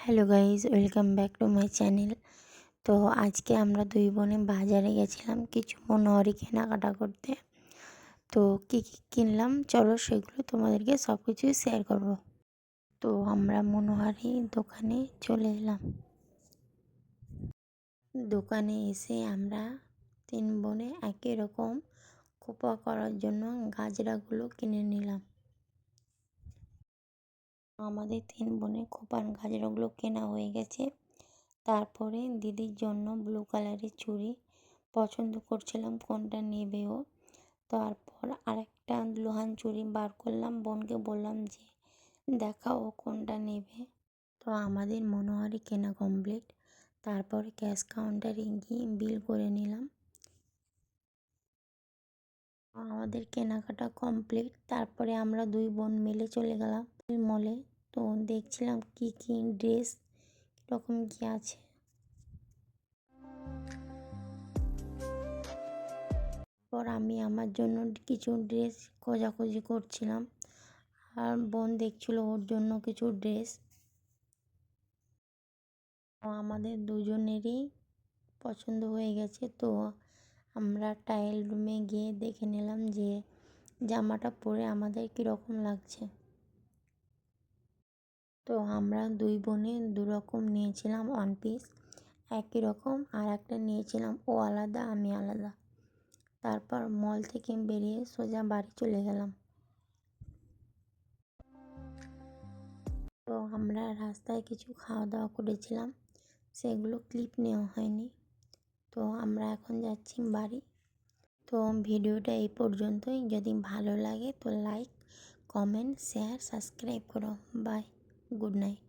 Hello guys welcome back to my channel. তো আজকে আমরা দুই বোনে বাজারে গেছিলাম কিছু মনোহরি কেনাকাটা করতে। তো কী কী কিনলাম? চলো সেগুলো তোমাদেরকে সব কিছুই শেয়ার করব। তো আমরা মনোহারি দোকানে চলে এলাম। দোকানে এসে আমরা তিন বোনে একই রকম খোপা করার জন্য গাজরাগুলো কিনে নিলাম। আমাদের তিন বোনের খোপার গাজরাগুলো কেনা হয়ে গেছে। তারপরে দিদির জন্য ব্লু কালারের চুড়ি পছন্দ করছিলাম, কোনটা নেবে ও? তারপর আরেকটা লোহান চুড়ি বার করলাম, বোনকে বললাম যে, দেখাও কোনটা নেবে। তো আমাদের মনোহারি কেনা কমপ্লিট তারপরে ক্যাশ কাউন্টারে গিয়ে বিল করে নিলাম। আমাদের কেনাকাটা কমপ্লিট তারপরে আমরা দুই বোন মিলে চলে গেলাম। মলে তো দেখছিলাম কি কি ড্রেস কীরকম কি আছে। পর আমি আমার জন্য কিছু ড্রেস খোঁজাখুঁজি করছিলাম। আর বোন দেখছিল ওর জন্য কিছু ড্রেস আমাদের দুজনেরই পছন্দ হয়ে গেছে। তো আমরা টাইল রুমে গিয়ে দেখে নিলাম যে জামাটা পরে আমাদের কীরকম লাগছে। তো আমরা দুই বোনে দু রকম নিয়েছিলাম ওয়ান পিস একই রকম আর একটা নিয়েছিলাম, ও আলাদা, আমি আলাদা। তারপর মল থেকে বেরিয়ে সোজা বাড়ি চলে গেলাম। তো আমরা রাস্তায় কিছু খাওয়া দাওয়া করেছিলাম, সেগুলো ক্লিপ নেওয়া হয়নি। তো আমরা এখন যাচ্ছি বাড়ি। তো ভিডিওটা এই পর্যন্তই। যদি ভালো লাগে তো লাইক কমেন্ট শেয়ার সাবস্ক্রাইব করো। Bye good night